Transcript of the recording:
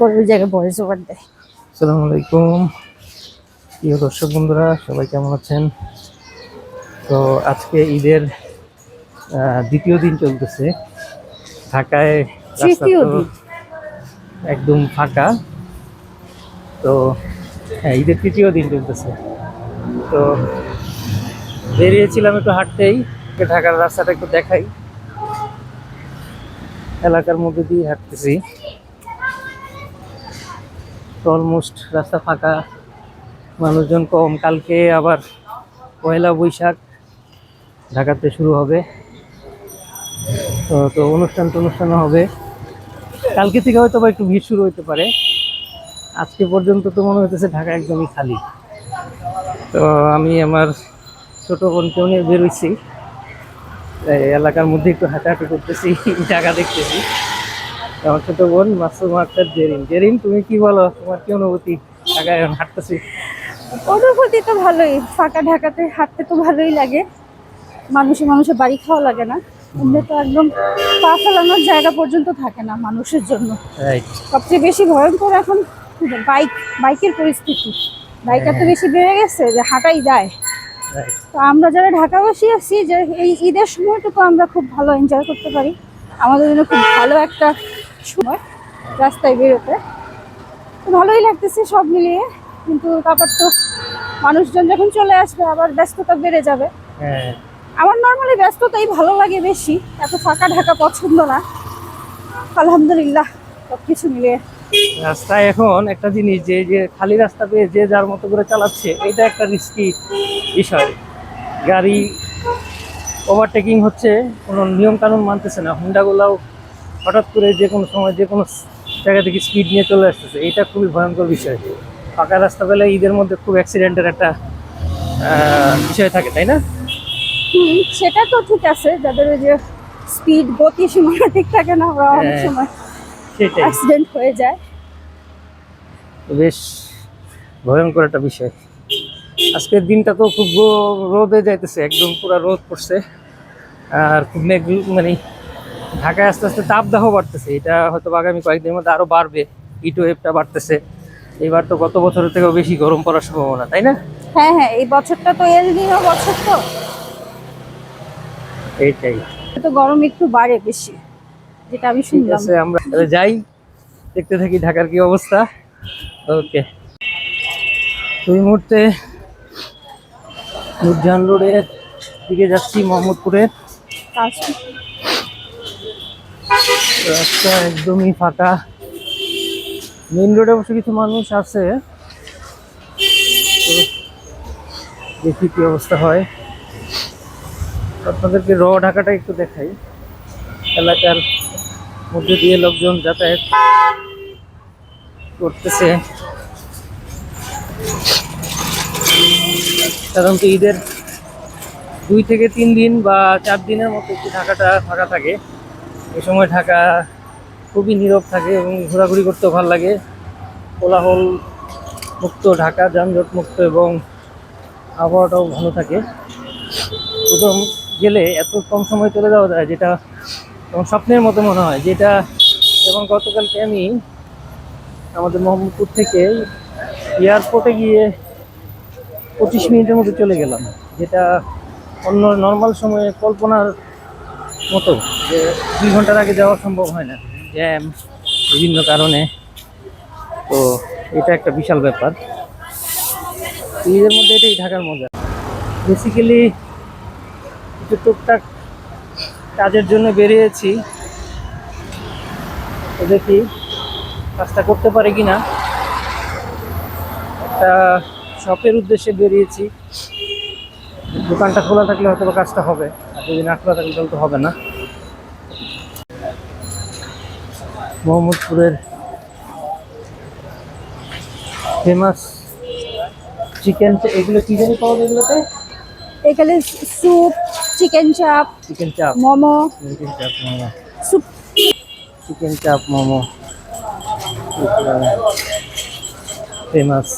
পরে ওই জায়গায় ভয়েস ওভার দেয়। আসসালামু আলাইকুম প্রিয় দর্শক বন্ধুরা সবাই কেমন আছেন? তো আজকে ঈদের দ্বিতীয় দিন চলতেছে। ঢাকায় রাস্তা তো একদম ফাঁকা। তো হ্যাঁ ঈদের তৃতীয় দিন চলতেছে। তো বেরিয়েছিলাম একটু হাঁটতেই ঢাকার রাস্তাটা একটু দেখাই। এলাকার মধ্যে দিয়ে হাঁটতেছি। অলমোস্ট রাস্তা ফাঁকা। মানুষজন কম। কালকে আবার পয়লা বৈশাখ ঢাকাতে শুরু হবে। তো তো অনুষ্ঠান টনুষ্ঠানও হবে। কালকে থেকে হয়তো বা একটু ভিড় শুরু হতে পারে। আজকে পর্যন্ত তো মনে হতেছে ঢাকা একদমই খালি। তো আমি আমার ছোট বোনকেও নিয়ে বেরোইছি এলাকার মধ্যে একটু হাঁটাহাঁটি করতেছি, জায়গা দেখতেছি। তো আমার ছোট বোন মাসুম আক্তার জেরিন। জেরিন তুমি কি বলো? তোমার কি অনুভূতি? ঢাকায় এখন হাঁটতেছি। অনুভূতি তো ভালোই। ফাঁকা ঢাকাতে হাঁটতে তো ভালোই লাগে। মানুষে মানুষের বাড়ি খাওয়া লাগে না। এমনি তো একদম পা ফেলানোর জায়গা পর্যন্ত থাকে না মানুষের জন্য। সবচেয়ে বেশি ভয়ঙ্কর এখন বাইক বাইকের পরিস্থিতি। বাইক এত বেশি বেড়ে গেছে যে হাঁটাই যায়। তো আমরা যারা ঢাকাবাসী আছি যে এই ঈদের সময়টুকু আমরা খুব ভালো এনজয় করতে পারি। আমাদের জন্য খুব ভালো একটা সময় রাস্তায় বেরোতে। ভালোই লাগতেছে সব মিলিয়ে কিন্তু তারপর তো মানুষজন যখন চলে আসবে আবার ব্যস্ততা বেড়ে যাবে। হ্যাঁ। আমার নর্মালি ব্যস্ততাই ভালো লাগে বেশি এত ফাঁকা ঢাকা পছন্দ না। আলহামদুলিল্লাহ সব কিছু মিলিয়ে। রাস্তায় এখন একটা জিনিস যে যে খালি রাস্তা পেয়ে যে যার মতো করে চালাচ্ছে এটা একটা রিস্কি বিষয়। গাড়ি ওভারটেকিং হচ্ছে কোনো নিয়মকানুন মানতেছে না। হুন্ডাগুলাও হঠাৎ করে যে কোনো সময় যে কোনো জায়গা থেকে স্পিড নিয়ে চলে আসতেছে এটা খুবই ভয়ঙ্কর বিষয়। ফাঁকা রাস্তা পেলে ঈদের মধ্যে খুব অ্যাক্সিডেন্টের একটা বিষয় থাকে তাই না? সেটা তো ঠিক আছে যাদের ওই যে স্পিড গতি সীমানা ঠিক থাকে না ওরা অনেক হ্যাঁ। সময় সেটাই। অ্যাক্সিডেন্ট হয়ে যায়। বেশ ভয়ঙ্কর একটা বিষয়। আজকের দিনটা তো খুব রোদে যাইতেছে একদম পুরো রোদ পড়ছে। আর খুব মেঘ মানে ঢাকায় আস্তে আস্তে তাপদাহ বাড়তেছে। এটা হয়তো আগামী কয়েকদিনের মধ্যে আরও বাড়বে। হিট ওয়েভটা বাড়তেছে। এবার তো গত বছরের থেকেও বেশি গরম পড়ার সম্ভাবনা তাই না? হ্যাঁ হ্যাঁ এই বছরটা তো এল নিনো বছর তো। এইটাই। তো গরম একটু বাড়ে বেশি যেটা আমি শুনলাম। আছে আমরা তাহলে যাই। দেখতে থাকি ঢাকার কি অবস্থা। ওকে। এই মুহূর্তে নুরজাহান রোডের দিকে যাচ্ছি মোহাম্মদপুরের। আচ্ছা। রাস্তা একদমই ফাঁকা। মেন রোডে অবশ্য কিছু মানুষ আছে। দেখি কি অবস্থা হয়। আপনাদেরকে র ঢাকাটা একটু দেখাই। এলাকার মধ্যে দিয়ে লোকজন যাতায়াত করতেছে। সাধারণত ঈদের দুই থেকে তিন দিন বা চার দিনের মতো একটু ঢাকাটা ফাঁকা থাকে। এই সময় ঢাকা খুবই নীরব থাকে এবং ঘোরাঘুরি করতেও ভালো লাগে। কোলাহল মুক্ত ঢাকা, যানজট মুক্ত এবং আবহাওয়াটাও ভালো থাকে। প্রথম গেলে এত কম সময় চলে যাওয়া যায় যেটা এবং স্বপ্নের মতো মনে হয়। যেটা যেমন গতকালকে আমি আমাদের মোহাম্মদপুর থেকে এয়ারপোর্টে গিয়ে পঁচিশ মিনিটের মতো চলে গেলাম। যেটা অন্য নর্মাল সময়ে কল্পনার মতো। যে দুই ঘণ্টার আগে যাওয়া সম্ভব হয় না। জ্যাম বিভিন্ন কারণে। তো এটা একটা বিশাল ব্যাপার। ঈদের মধ্যে এটাই ঢাকার মজা। বেসিক্যালি কিছু টুকটাক কাজের জন্য বেরিয়েছি। দেখি কাজটা করতে পারে কি না একটা শপের উদ্দেশ্যে বেরিয়েছি। দোকানটা খোলা থাকলে হয়তো কাজটা হবে। আর যদি না খোলা থাকলে তাহলে তো হবে না। মোহাম্মদপুরের ফেমাস চিকেন এগুলো কি জানি পাওয়া যায় এগুলোতে? এখানে স্যুপ চিকেন চাপ চিকেন চাপ মোমো। চিকেন চাপ মোমো। স্যুপ চিকেন চাপ মোমো। ফেমাস